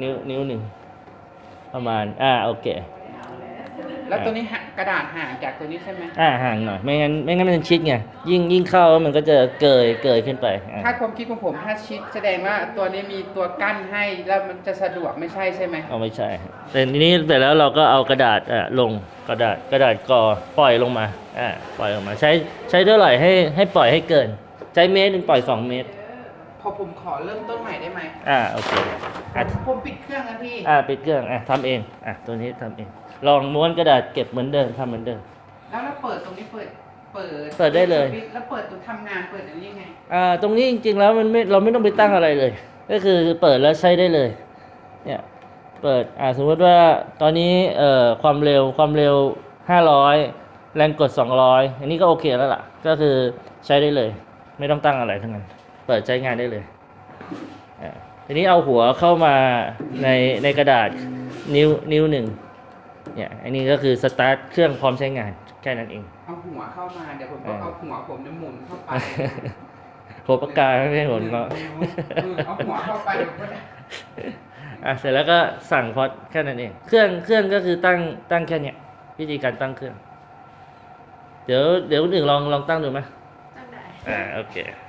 นิ้วนิ้วหนึ่งประมาณ อ่าโอเค แล้วตัวนี้ห่างกระดาษห่างจากตัวนี้ใช่ไหมอ่าห่างหน่อยไม่งั้นไม่งั้นมันชิดไงยิ่งยิ่งเข้ามันก็จะเกยเกยขึ้นไปอะถ้าความคิดของผมถ้าชิดแสดงว่าตัวนี้มีตัวกั้นให้แล้วมันจะสะดวกไม่ใช่ใช่ไหมเอาไม่ใช่ครับแต่ทีนี้เสร็จแล้วเราก็เอากระดาษอะลงกระดาษกระดาษกอปล่อยลงมาอ่าปล่อยลงมาใช้ใช้เท่าไหร่ให้ให้ปล่อยให้เกิน ใช้เมตรหนึ่งปล่อยสองเมตร พอผมขอเริ่มต้นใหม่ได้ไหมอ่าโอเคอะผมผมปิดเครื่องนะพี่อ่าปิดเครื่องอะทำเองอะตัวนี้ทำเอง ลองม้วนกระดาษเก็บเหมือนเดิมทำเหมือนเดิม แล้วเราเปิดตรงนี้เปิดเปิดเปิดได้เลยสวิตช์แล้วเปิดตัวทำงานเปิดอันนี้ยังไงอ่าตรงนี้จริงๆแล้วมันไม่เราไม่ต้องไปตั้งอะไรเลย ก็คือเปิดแล้วใช้ได้เลย เนี่ยเปิดอ่าสมมติว่าตอนนี้เอ่อความเร็วความเร็ว 500 แรงกด 200 อันนี้ก็โอเคแล้วล่ะ ก็คือใช้ได้เลย ไม่ต้องตั้งอะไรทั้งนั้น เปิดใช้งานได้เลยอ่าทีนี้เอาหัวเข้ามาในในกระดาษนิ้วนิ้วหนึ่งเนี่ยอันนี้ก็คือสตาร์ทเครื่องพร้อมใช้งานแค่นั้นเอง เอาหัวเข้ามาเดี๋ยวผมก็เออเอาหัวผมเนี่ยหมุนเข้าไปหัวปากกาไม่ใช่หัวเงาะเออเอาหัวเข้าไปเดี๋ยวก็ได้อะเสร็จแล้วก็สั่งพอดแค่นั้นเอง เครื่องเครื่องก็คือตั้งตั้งแค่เนี้ยวิธีการตั้งเครื่อง เดี๋ยวเดี๋ยวหนึ่งลองลองตั้งดูไหมตั้งได้อ่าโอเคเ